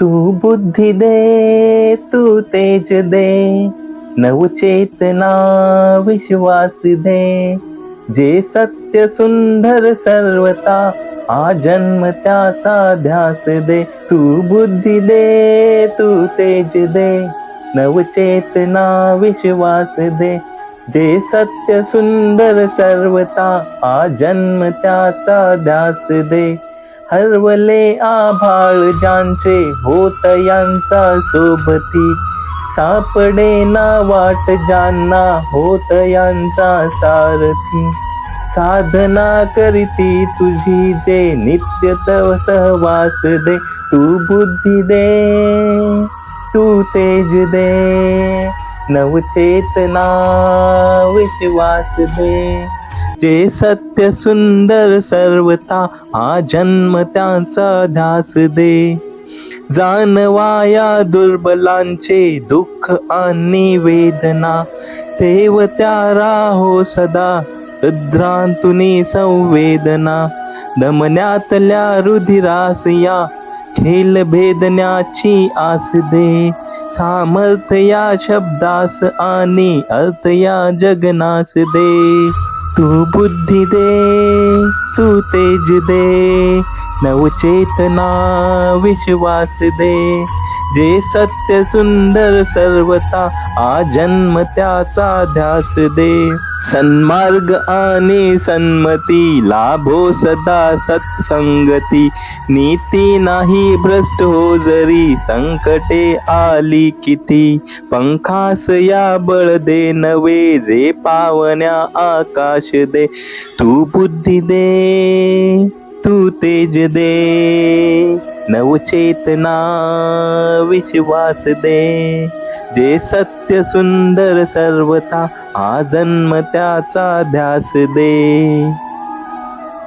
तू बुद्धी दे तू तेज दे नवचेतना विश्वास दे. जे सत्य सुंदर सर्वता हा जन्म त्याचा ध्यास दे. तू बुद्धी दे तू तेज दे नवचेतना विश्वास दे. जे सत्य सुंदर सर्वता हा जन्म त्याचा ध्यास दे. हरवले आभाळ ज्यांचे होत यांचा सोबती. सापडे ना वाट ज्यांना होत यांचा सारथी. साधना करीती तुझी जे नित्य तव सहवास दे. तू बुद्धी दे तू तेज दे. नवचेतना विश्वास दे. जे सत्य सुंदर सर्वता हा जन्म त्यांचा ध्यास दे. जाणवाया दुर्बलांचे दुःख आणि वेदना तेव त्या राहो सदा. रुद्रांतुनी संवेदना दमण्यातल्या रुधिरास या खेल भेदण्याची आस दे. सामर्थ्य या शब्दास आणि अर्थ या जगनास दे. तू बुद्धी दे तू तेज दे नवचेतना विश्वास दे. जे सत्य सुंदर सर्वता आ जन्म त्याचा ध्यास दे. सन्मार्ग आणि सन्मती लाभो सदा सत्संगती. नीती नाही भ्रष्ट हो जरी संकटे आली किती? पंखास या बळ दे नवे जे पावण्या आकाश दे. तू बुद्धी दे तू तेज दे. नवचेतना विश्वास दे. जे सत्य सुंदर सर्वता हा जन्म त्याचा ध्यास दे.